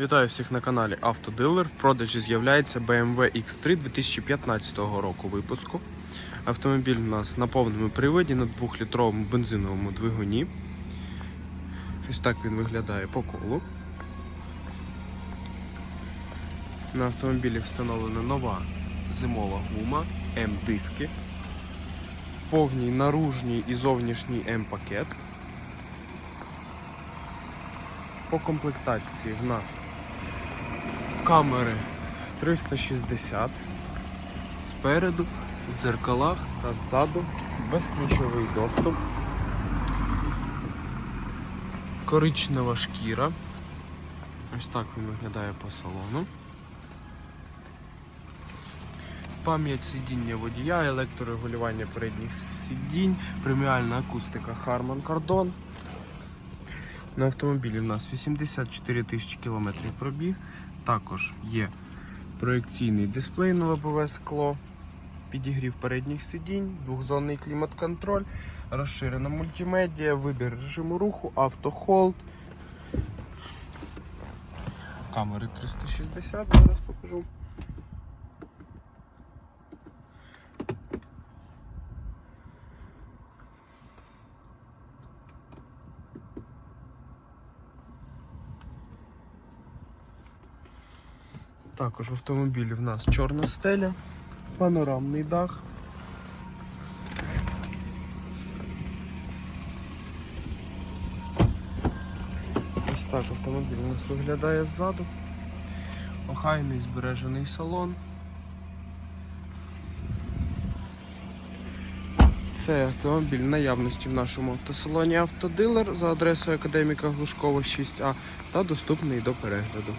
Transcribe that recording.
Вітаю всіх на каналі Автодилер. В продажі з'являється BMW X3 2015 року випуску. Автомобіль у нас на повному приводі на 2-літровому бензиновому двигуні. Ось так він виглядає по колу. На автомобілі встановлена нова зимова гума, М-диски, повній наружній і зовнішній М-пакет. По комплектації в нас камери 360 спереду, в дзеркалах та ззаду, безключовий доступ, коричнева шкіра. Ось так він виглядає по салону. Пам'ять сидіння водія, електрорегулювання передніх сидінь, преміальна акустика Harman Kardon. На автомобілі у нас 84 тисячі кілометрів пробіг. Також є проекційний дисплей на лобове скло, підігрів передніх сидінь, двохзонний клімат-контроль, розширена мультимедіа, вибір режиму руху, автохолд. Камери 360, зараз покажу. Також в автомобілі в нас чорна стеля, панорамний дах. Ось так автомобіль у нас виглядає ззаду. Охайний збережений салон. Це автомобіль наявності в нашому автосалоні Автодилер за адресою Академіка Глушкова 6А та доступний до перегляду.